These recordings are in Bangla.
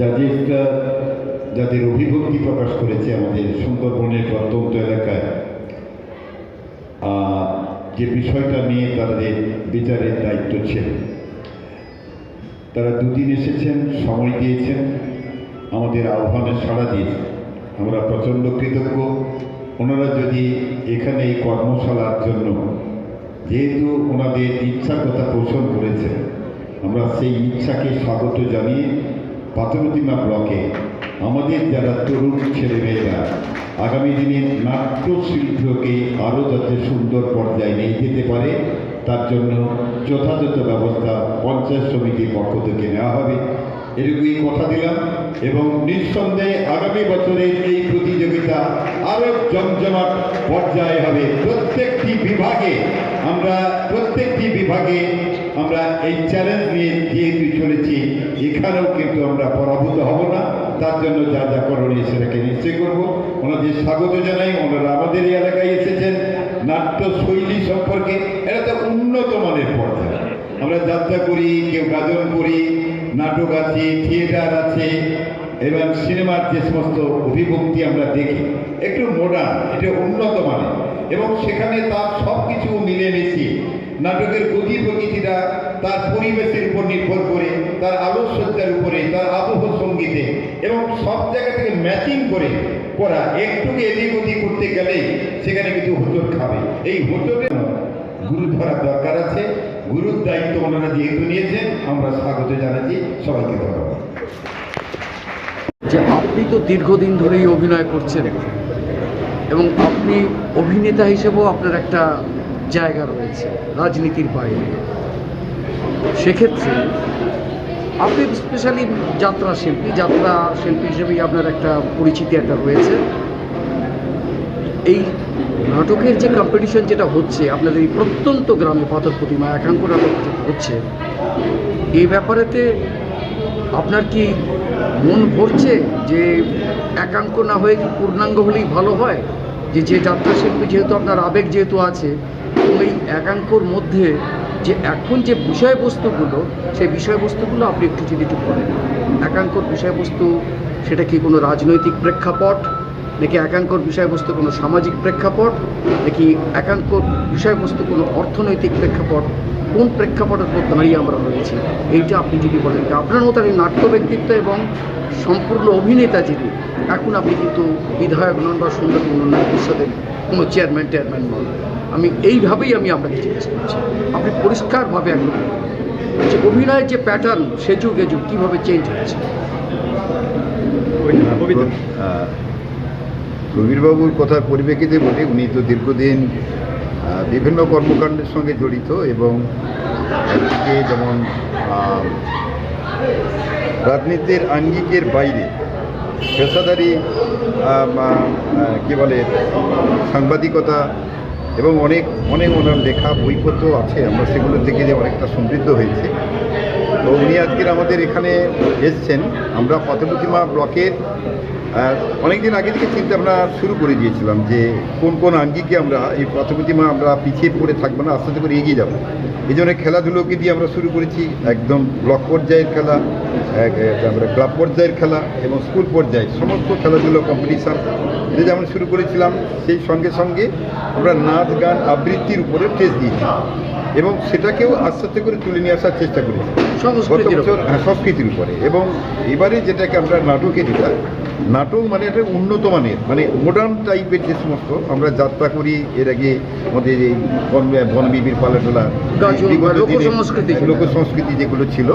জাজিসরা যাদের অভিভক্তি প্রকাশ করেছে আমাদের সুন্দরবনের প্রত্যন্ত এলাকায় যে বিষয়টা নিয়ে তাদের বিচারের দায়িত্ব ছিল। তারা দুদিন এসেছেন, সময় দিয়েছেন, আমাদের আহ্বানে সাড়া দিয়েছেন। আমরা প্রচণ্ড কৃতজ্ঞ। ওনারা যদি এখানে এই কর্মশালার জন্য, যেহেতু ওনাদের ইচ্ছার কথা পোষণ করেছেন, আমরা সেই ইচ্ছাকে স্বাগত জানিয়ে পাথরতিমা ব্লকে আমাদের যারা তরুণ ছেলেমেয়েরা, আগামী দিনে নাট্যশিল্পকে আরও যাতে সুন্দর পর্যায়ে নিয়ে যেতে পারে, তার জন্য যথাযথ ব্যবস্থা পঞ্চায়েত সমিতির পক্ষ থেকে নেওয়া হবে। এটুকুই কথা দিলাম এবং নিঃসন্দেহে আগামী বছরের এই প্রতিযোগিতা আরও জমজমাট পর্যায়ে হবে। প্রত্যেকটি বিভাগে, আমরা প্রত্যেকটি বিভাগে আমরা এই চ্যালেঞ্জ নিয়ে যেহেতু চলেছি এখানেও কিন্তু আমরা পরাভূত হব না। তার জন্য যা যা করণীয় সেটাকে নিশ্চয় করব। ওনাদের স্বাগত জানাই। ওনারা আমাদের এলাকায় এসেছেন। নাট্য শৈলী সম্পর্কে এটা তো উন্নত মানের পর্যায়ে আমরা যাত্রা করি, কেউ গাজন করি, নাটক আছে, থিয়েটার আছে, এবং সিনেমার যে সমস্ত অভিভক্তি আমরা দেখি, একটু মডার্ন এটা উন্নত মানের। এবং সেখানে তার সব কিছু মিলেমিশে নাটকের গতি প্রকৃতিটা তার পরিবেশের উপর নির্ভর করে, তার আলোকসজ্জার উপরে, তার আবহ সঙ্গীতে এবং সব জায়গা থেকে ম্যাচিং করে, করা একটু এদিক ওদিক করতে গেলেই সেখানে কিন্তু হোঁচট খাবে। এই হোঁচটে গুরু ধরার দরকার আছে। গুরুর দায়িত্ব ওনারা যেহেতু নিয়েছেন, আমরা স্বাগত জানাচ্ছি। সবাইকে ধন্যবাদ। যে আপনি তো দীর্ঘদিন ধরেই অভিনয় করছেন এবং আপনি অভিনেতা হিসেবেও আপনার একটা জায়গা রয়েছে রাজনীতির বাইরে। সেক্ষেত্রে আপনি স্পেশালি যাত্রা শিল্পী যাত্রা শিল্পী হিসেবেই আপনার একটা পরিচিতি একটা রয়েছে। এই নাটকের যে কম্পিটিশন যেটা হচ্ছে, আপনাদের এই প্রত্যন্ত গ্রামে পাথর প্রতিমা, একাঙ্ক নাটক হচ্ছে, এই ব্যাপারেতে আপনার কি মন ভরছে যে একাঙ্ক না হয়ে কি পূর্ণাঙ্গ হলেই ভালো হয়? যে যে যাত্রা শিল্পী যেহেতু আপনার আবেগ যেহেতু আছে ওই একাঙ্কর মধ্যে যে এখন যে বিষয়বস্তুগুলো, সেই বিষয়বস্তুগুলো আপনি একটু যদি একটু বলেন। একাঙ্কর বিষয়বস্তু, সেটা কি কোনো রাজনৈতিক প্রেক্ষাপট? নাকি একাঙ্কর বিষয়বস্তু কোনো সামাজিক প্রেক্ষাপট? নাকি একাঙ্কর বিষয়বস্তু কোনো অর্থনৈতিক প্রেক্ষাপট? কোন প্রেক্ষাপটের উপর দাঁড়িয়ে আমরা রয়েছি? এইটা আপনি যদি বলেন। আপনার মতো নাট্য ব্যক্তিত্ব এবং সম্পূর্ণ অভিনেতা যিনি এখন আপনি কিন্তু বিধায়ক নন বা সুন্দরবন উন্নয়ন পরিষদের কোনো চেয়ারম্যান টেয়ারম্যান নন। আমি এইভাবেই আমি আপনাকে জিজ্ঞেস করছি। আপনি পরিষ্কারভাবে একদম যে অভিনয়ের যে প্যাটার্ন সে যুগ এ যুগ কীভাবে চেঞ্জ হচ্ছে আহ, প্রবীরবাবুর কথার পরিপ্রেক্ষিতে বলি উনি তো দীর্ঘদিন বিভিন্ন কর্মকাণ্ডের সঙ্গে জড়িত এবং একদিকে যেমন রাজনীতির আঙ্গিকের বাইরে পেশাদারি কী বলে, সাংবাদিকতা এবং অনেক অনেক ওনার লেখা বইপত্র আছে। আমরা সেগুলো থেকে যে অনেকটা সমৃদ্ধ হয়েছে। তো উনি আজকের আমাদের এখানে এসছেন। আমরা পথপ্রতিমা ব্লকের অনেকদিন আগে থেকে চিন্তা আমরা শুরু করে দিয়েছিলাম যে কোন কোন আঙ্গিকে আমরা এই পথপ্রতিমা আমরা পিছিয়ে পড়ে থাকব না আস্তে আস্তে করে এগিয়ে যাব। এই জন্য খেলাধুলোকে দিয়ে আমরা শুরু করেছি একদম ব্লক পর্যায়ের খেলা আমরা ক্লাব পর্যায়ের খেলা এবং স্কুল পর্যায়ে সমস্ত খেলাধুলো কম্পিটিশান। যে যেমন শুরু করেছিলাম সেই সঙ্গে সঙ্গে আমরা নাচ গান আবৃত্তির উপরে টেস্ট দিয়েছি এবং সেটাকেও আস্তে আস্তে করে তুলে নিয়ে আসার চেষ্টা করেছি। সংস্কৃতির হ্যাঁ, উপরে। এবং এবারে যেটাকে আমরা নাটকে যেটা নাটক মানে একটা উন্নত মানের মানে মডার্ন টাইপের যে সমস্ত আমরা যাত্রা করি এর আগে আমাদের এই বনবিবির পালাটোলা লোকসংস্কৃতি লোক সংস্কৃতি। যেগুলো ছিল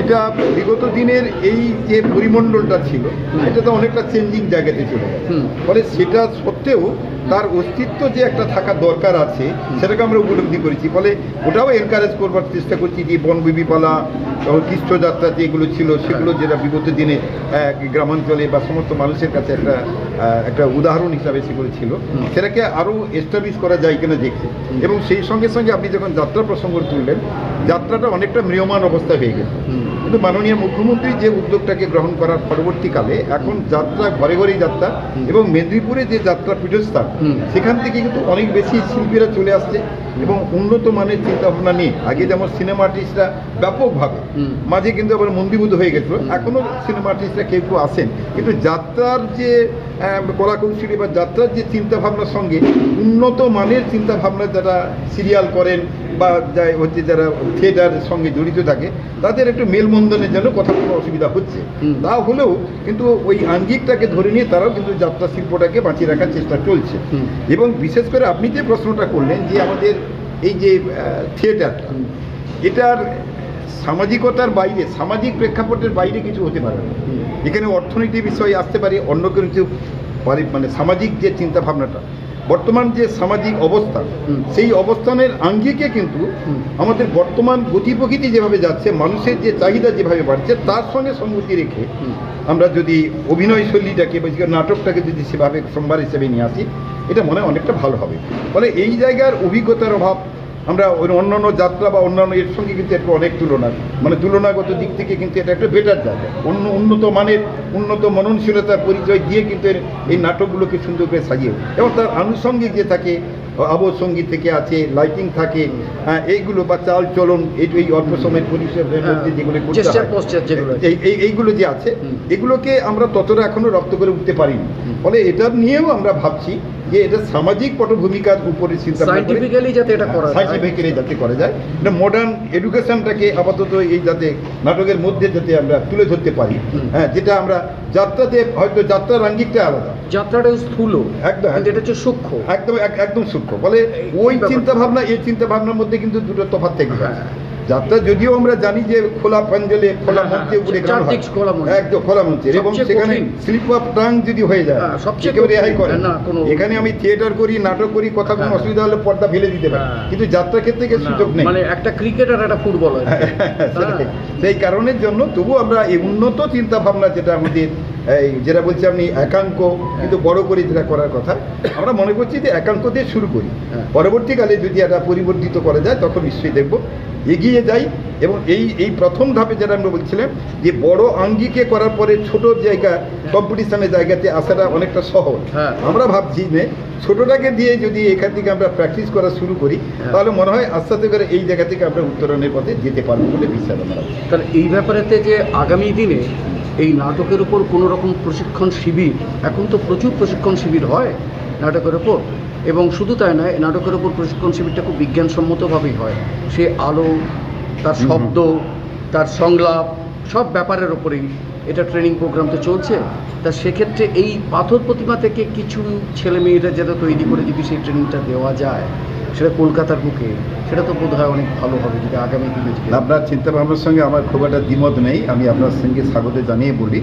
এটা বিগত দিনের এই যে পরিমণ্ডলটা ছিল এটা তো অনেকটা চেঞ্জিং জায়গাতে চলে গেছে। ফলে সেটা সত্ত্বেও তার অস্তিত্ব যে একটা থাকা দরকার আছে সেটাকে আমরা উপলব্ধি করেছি। ফলে ওটাও এনকারেজ করবার চেষ্টা করছি যে বনবিবি পালা তখন কৃষ্ণযাত্রা যেগুলো ছিল সেগুলো যেটা বিগত দিনে গ্রামাঞ্চলে বা সমস্ত মানুষের কাছে একটা আহ, একটা উদাহরণ হিসাবে সেগুলো ছিল। সেটাকে আরও এস্টাবলিশ করা যায় কিনা দেখছি। এবং সেই সঙ্গে সঙ্গে আপনি যখন যাত্রা প্রসঙ্গ তুললেন যাত্রাটা অনেকটা ম্রিয়মান অবস্থায় হয়ে গেছে। কিন্তু মাননীয় মুখ্যমন্ত্রী যে উদ্যোগটাকে গ্রহণ করার পরবর্তীকালে এখন যাত্রা ঘরে ঘরেই যাত্রা এবং মেদিনীপুরে যে যাত্রা পীঠস্থান সেখান থেকে কিন্তু অনেক বেশি শিল্পীরা চলে আসছে এবং উন্নত মানের চিন্তাভাবনা নিয়ে। আগে যেমন সিনেমা আর্টিস্টরা ব্যাপকভাবে মাঝে কিন্তু আবার মন্দিভূত হয়ে গেছিল। এখনও সিনেমা আর্টিস্টরা কেউ কেউ আসেন। কিন্তু যাত্রার যে কলাকৌশলী বা যাত্রার যে চিন্তাভাবনার সঙ্গে উন্নত মানের চিন্তাভাবনা যারা সিরিয়াল করেন বা যা- হচ্ছে যারা থিয়েটারের সঙ্গে জড়িত থাকে তাদের একটু মেলবন্ধনের জন্য কথা কোনো অসুবিধা হচ্ছে। তা হলেও কিন্তু ওই আঙ্গিকটাকে ধরে নিয়ে তারাও কিন্তু যাত্রা শিল্পটাকে বাঁচিয়ে রাখার চেষ্টা চলছে। এবং বিশেষ করে আপনি যে প্রশ্নটা করলেন যে আমাদের এই যে থিয়েটার এটার সামাজিকতার বাইরে সামাজিক প্রেক্ষাপটের বাইরে কিছু হতে পারে না। এখানে অর্থনীতি বিষয় আসতে পারে অন্য কিছু পারি- মানে সামাজিক যে চিন্তা ভাবনাটা বর্তমান যে সামাজিক অবস্থা সেই অবস্থানের আঙ্গিকে কিন্তু আমাদের বর্তমান গতি প্রকৃতি যেভাবে যাচ্ছে মানুষের যে চাহিদা যেভাবে বাড়ছে তার সঙ্গে সঙ্গতি রেখে আমরা যদি অভিনয় শৈলীটাকে বা নাটকটাকে যদি সেভাবে সোমবার হিসেবে নিয়ে আসি এটা মনে হয় অনেকটা ভালো হবে। ফলে এই জায়গার অভিজ্ঞতার অভাব আমরা ওই অন্যান্য যাত্রা বা অন্যান্য এর সঙ্গে কিন্তু একটু অনেক তুলনা মানে তুলনাগত দিক থেকে কিন্তু এটা একটা বেটার জায়গা। অন্য উন্নত মানের উন্নত মননশীলতার পরিচয় দিয়ে কিন্তু এর- এই নাটকগুলোকে সুন্দর করে সাজিয়ে এবং তার আনুষঙ্গিক যে থাকে আবহ সংগীত থেকে আছে লাইটিং থাকে হ্যাঁ এইগুলো বা চাল চলন এই অল্প সময়ের মধ্যে যেগুলো Gesture, হয়, যেগুলো এই এই- এইগুলো যে আছে এগুলোকে আমরা ততটা এখনও রপ্ত করে উঠতে পারিনি। ফলে এটা নিয়েও আমরা ভাবছি যে এটা সামাজিক পটভূমিকার উপরে চিন্তা সাইন্টিফিক্যালি যাতে এটা করা যায়। সাইন্টিফিক্যালি যাতে করা যায়। এটা মডার্ন এডুকেশনটাকে আপাতত এই যাতে নাটকের মধ্যে যাতে আমরা তুলে ধরতে পারি। হ্যাঁ যেটা আমরা যাত্রাতে হয়তো যাত্রার আঙ্গিকটা আলাদা। যাত্রাটা স্থূল। একদম, এটা হচ্ছে সূক্ষ্ম। একদম এক- একদম সূক্ষ্ম। ফলে ওই। চিন্তা ভাবনা এই চিন্তা ভাবনার মধ্যে কিন্তু দুটো তফাৎ থেকে যায়। হ্যাঁ। যাত্রা যদিও আমরা জানি যে খোলা প্যান্ডেলে খোলা হ্যাঁ, মঞ্চে উপরে হয়। খোলা মঞ্চ। একদম খোলা মঞ্চে এবং সেখানে স্লিপ অফ টাং যদি হয়ে যায় হ্যাঁ, সবচেয়ে কেউ রেহাই করে এখানে আমি থিয়েটার করি নাটক করি কথা কোনো হ্যাঁ। অসুবিধা হলে পর্দা ফেলে দিতে পারি হ্যাঁ। কিন্তু যাত্রা ক্ষেত্রে কি সুযোগ নেই মানে একটা ক্রিকেট আর একটা ফুটবল। সেই কারণের জন্য তবু আমরা এই উন্নত চিন্তা ভাবনা যেটা আমাদের এই যেটা বলছি আপনি একাঙ্ক কিন্তু বড় করে যেটা করার কথা আমরা মনে করছি যে একাঙ্ক দিয়ে শুরু করি হ্যাঁ। পরবর্তীকালে যদি এটা পরিবর্তিত করা যায় তখন নিশ্চয়ই দেখব এগিয়ে যাই এবং এই এই প্রথম ধাপে যেটা আমরা বলছিলাম যে বড় আঙ্গিকে করার পরে ছোট জায়গা কম্পিটিশনের জায়গাতে আসাটা অনেকটা সহজ হ্যাঁ। আমরা ভাবছি যে ছোটটাকে দিয়ে যদি এখান থেকে আমরা প্র্যাকটিস করা শুরু করি হ্যাঁ। তাহলে মনে হয় আস্তে আস্তে করে এই জায়গা থেকে আমরা উত্তরণের পথে যেতে পারব বলে বিশ্বাস আমরা। তাহলে এই ব্যাপারেতে যে আগামী দিনে এই নাটকের উপর কোনো রকম প্রশিক্ষণ শিবির? এখন তো প্রচুর প্রশিক্ষণ শিবির হয় নাটকের উপর। এবং শুধু তাই নয় নাটকের উপর প্রশিক্ষণ শিবিরটা খুব বিজ্ঞানসম্মতভাবেই হয়। সে আলো তার শব্দ তার সংলাপ সব ব্যাপারের ওপরেই এটা ট্রেনিং প্রোগ্রাম তো চলছে। তা সেক্ষেত্রে এই পাথর প্রতিমা থেকে কিছু ছেলে মেয়েরা যেটা তৈরি করে যদি সেই ট্রেনিংটা দেওয়া যায় সেটা কলকাতার বুকে, সেটা তো বোধ হয় অনেক ভালো হবে যদি আগামী দিনে আপনার চিন্তাভাবনার সঙ্গে আমার খুব একটা দ্বিমত নেই, আমি আপনার সঙ্গে স্বাগত জানিয়ে বলি।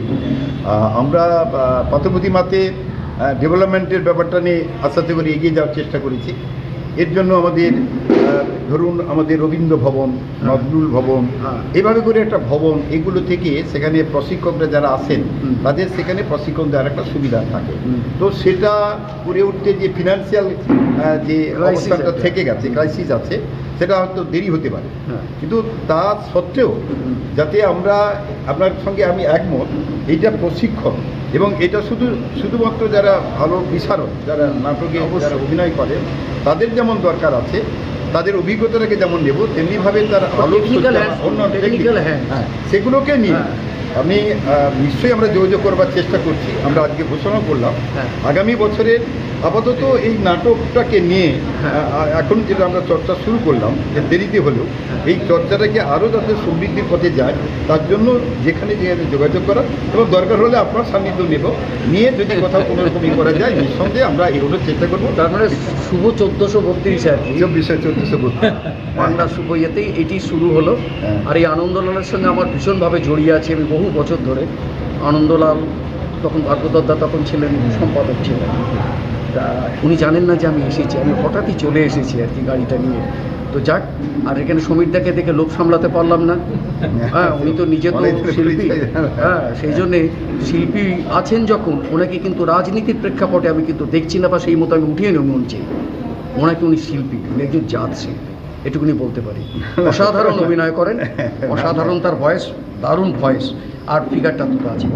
আমরা আমরা মাতে ডেভেলপমেন্টের ব্যাপারটা নিয়ে আস্তে করে এগিয়ে যাওয়ার চেষ্টা করেছি। এর জন্য আমাদের ধরুন আমাদের রবীন্দ্র ভবন নজরুল ভবন হ্যাঁ। এভাবে করে একটা ভবন এগুলো থেকে সেখানে প্রশিক্ষকরা যারা আসেন তাদের সেখানে প্রশিক্ষণ দেওয়ার একটা সুবিধা থাকে। তো সেটা করে উঠতে যে ফিনান্সিয়াল যে অবস্থানটা থেকে গেছে ক্রাইসিস আছে সেটা হয়তো দেরি হতে পারে। হ্যাঁ। কিন্তু তা সত্ত্বেও যাতে আমরা আপনার সঙ্গে আমি একমত এইটা প্রশিক্ষণ এবং এটা শুধু শুধুমাত্র যারা ভালো বিশারদ যারা নাটকে। যারা অভিনয় করেন তাদের যেমন দরকার আছে তাদের অভিজ্ঞতাটাকে যেমন নেব তেমনিভাবে তার অন্য technique, hand। হ্যাঁ সেগুলোকে নিয়ে হ্যাঁ। আমি নিশ্চয়ই আমরা যোগাযোগ করবার চেষ্টা করছি আমরা আজকে ঘোষণা করলাম হ্যাঁ। আগামী বছরের আপাতত এই নাটকটাকে নিয়ে হ্যাঁ। এখন যেটা আমরা চর্চা শুরু করলাম যে দেরিতে হলেও হ্যাঁ। এই চর্চাটাকে আরও যাতে সমৃদ্ধির পথে যায় তার জন্য যেখানে যেখানে যোগাযোগ করা এবং দরকার হলে আপনার সান্নিধ্য নেব নিয়ে যদি কোথাও কোনো রকমই করা যায় নিঃসন্দেহে আমরা এগোনোর চেষ্টা করব তার মানে শুভ চোদ্দশো বত্রিশ আর কি চব্বিশে চোদ্দশো করতে বাংলা শুভ ইয়েতেই এটি শুরু হলো। আর এই আনন্দলালের সঙ্গে আমার ভীষণভাবে জড়িয়ে আছে আমি বহু বছর ধরে আনন্দলাল তখন ভাগ্যদত্তা তখন ছিলেন সম্পাদক ছিলেন। তা উনি জানেন না যে আমি এসেছি আমি হঠাৎই চলে এসেছি আর কি গাড়িটা নিয়ে। তো যাক আর এখানে সমীরদাকে দেখে লোভ সামলাতে পারলাম না। হ্যাঁ উনি তো নিজে তো শিল্পী। হ্যাঁ সেই জন্যে শিল্পী আছেন যখন ওনাকে কিন্তু রাজনীতির প্রেক্ষাপটে আমি কিন্তু দেখছি না বা সেই মতো আমি উঠিয়ে নেব মঞ্চে ওনাকে উনি শিল্পী উনি একজন জাত শিল্পী এটুকুনি বলতে পারি। অসাধারণ অভিনয় করেন অসাধারণ তার ভয়েস দারুণ ভয়েস আর ফিগারটা দুটো আছে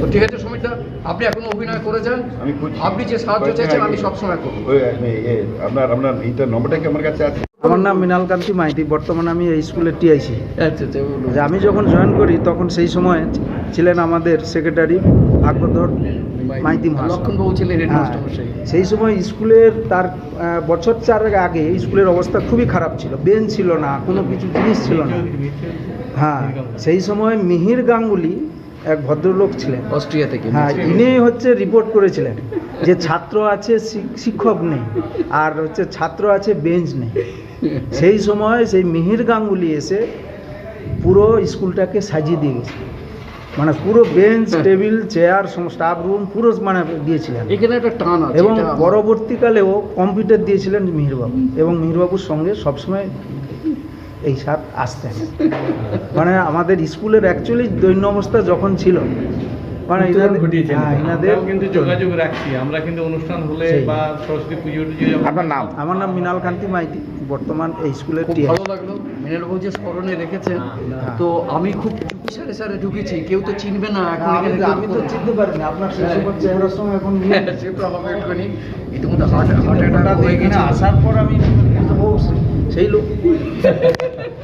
তো ঠিক আছে সুমিতা আপনি এখন অভিনয় করে যান। আমি। আপনি যে সাহায্য চাইছেন আমি সবসময় করব। আপনার আপনার এইটা নম্বরটা কি আমার কাছে আছে? আমার নাম মৃণাল কান্তি মাইতি বর্তমানে আমি এই স্কুলের টিআইসি। আচ্ছা আচ্ছা বলুন। যে আমি যখন জয়েন করি তখন সেই সময় ছিলেন আমাদের সেক্রেটারি ভাগ্যধর মাইতি মহাশয়। ছিলেন হ্যাঁ, সেই সময় স্কুলের তার বছর চারেক আগে স্কুলের অবস্থা খুবই খারাপ ছিল। বেঞ্চ ছিল না কোনো কিছু জিনিস ছিল না। হ্যাঁ সেই সময় মিহির গাঙ্গুলি এক ভদ্রলোক ছিলেন। অস্ট্রিয়া থেকে হ্যাঁ ইনি হচ্ছে রিপোর্ট করেছিলেন যে ছাত্র আছে শিক- শিক্ষক নেই আর হচ্ছে ছাত্র আছে বেঞ্চ নেই। সেই সময় সেই মিহির গাঙ্গুলি এসে পুরো স্কুলটাকে সাজিয়ে দিয়ে গেছে। মানে পুরো bench table chair staff room পুরো মানে দিয়েছিলেন। এখানে একটা টান আছে এবং পরবর্তীকালেও কম্পিউটার দিয়েছিলেন মিহিরবাবু। এবং মিহিরবাবুর সঙ্গে সবসময় এই সাপ আসতেন মানে আমাদের স্কুলের অ্যাকচুয়ালি দৈন্য অবস্থা যখন ছিল মানে হ্যাঁ, কিন্তু যোগাযোগ রাখছি। আমরা কিন্তু অনুষ্ঠান হলে বা সরস্বতী পুজো টুজো আপনার নাম? আমার নাম কান্তি মাইতি বর্তমান এই স্কুলের ভালো লাগল। মিনালবাবু যে স্মরণে রেখেছেন হ্যাঁ। তো আমি খুব সারে সারে ঢুকেছি। কেউ তো চিনবে না এখন আমি তো- চিনতে পারিনি আপনার চেহারার সঙ্গে এখন হ্যাঁ, সে তো হবে একটুখানি ইতিমধ্যে হার্ট হার্ট অ্যাটাক হয়ে গেছে। আসার পর আমি সেই লোক